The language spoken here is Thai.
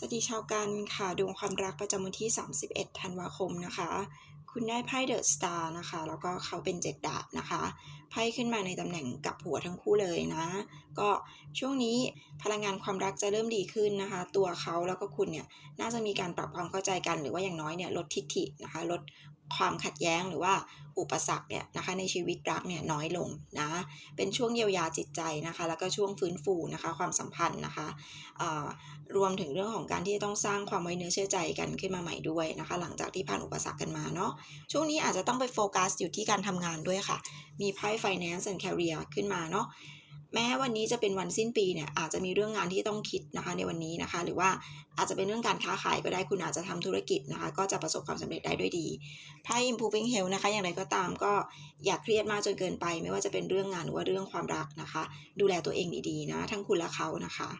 สวัสดีชาวกันค่ะดวงความรักประจำวันที่ 31 ธันวาคมนะคะ คุณได้ไพ่เดอะสตาร์นะคะ แล้วก็เขาเป็นเจ็ดดาบนะคะไพ่ขึ้นมาในตำแหน่งกับหัวทั้งคู่เลยนะ ก็ช่วงนี้พลังงานความรักจะเริ่มดีขึ้นนะคะ ตัวเขาแล้วก็คุณเนี่ยน่าจะมีการปรับความเข้าใจกันหรือว่าอย่างน้อยเนี่ยลดทิฐินะคะลดความขัดแย้งหรือว่าอุปสรรคเนี่ยนะคะในชีวิตรักเนี่ยน้อยลงนะเป็นช่วงเยียวยาจิตใจนะคะ แล้วก็ช่วงฟื้นฟูนะคะความสัมพันธ์นะคะรวมถึงเรื่องของการที่จะต้องสร้างความไว้เนื้อเชื่อใจกันขึ้นมาใหม่ด้วยนะคะ หลังจากที่ผ่านอุปสรรคกันมาเนาะช่วงนี้อาจจะต้องไปโฟกัสอยู่ที่การทำงานด้วยค่ะ มีไพ่ finance and career ขึ้นมาเนาะ แม้วันนี้จะเป็นวันสิ้นปีเนี่ยอาจจะมีเรื่องงานที่ต้องคิดนะคะในวันนี้นะคะ หรือว่าอาจจะเป็นเรื่องการค้าขายก็ได้คุณอาจจะทำธุรกิจนะคะ ก็จะประสบความสำเร็จได้ด้วยดีไพ่ improving health นะคะ อย่างไรก็ตามก็อย่าเครียดมากจนเกินไป ไม่ว่าจะเป็นเรื่องงานหรือว่าเรื่องความรักนะคะ ดูแลตัวเองดีๆนะทั้งคุณและเขานะคะ